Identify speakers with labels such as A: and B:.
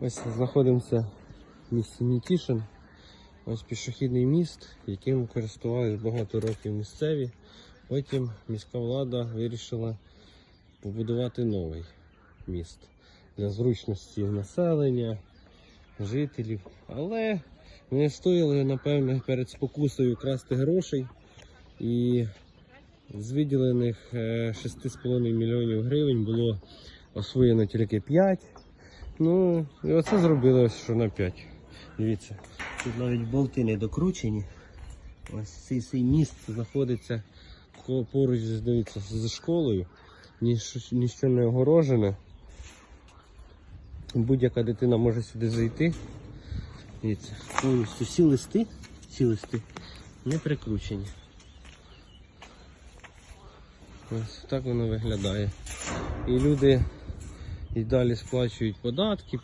A: Ось знаходимося в місті Нікішин. Ось пішохідний міст, яким користувалися багато років місцеві. Потім міська влада вирішила побудувати новий міст для зручності населення, жителів. Але не стояли, напевне, перед спокусою красти грошей. І з виділених е, 6,5 мільйонів гривень було освоєно тільки 5. Ну, і оце зробили ось що на 5. Дивіться, тут навіть болти не докручені. Ось цей, цей міст знаходиться поруч дивіться, з школою. Ніщо не огорожене. Будь-яка дитина може сюди зайти. Дивіться, повністю всі листи, всі листи не прикручені. Ось так воно виглядає. І люди і далі сплачують податки,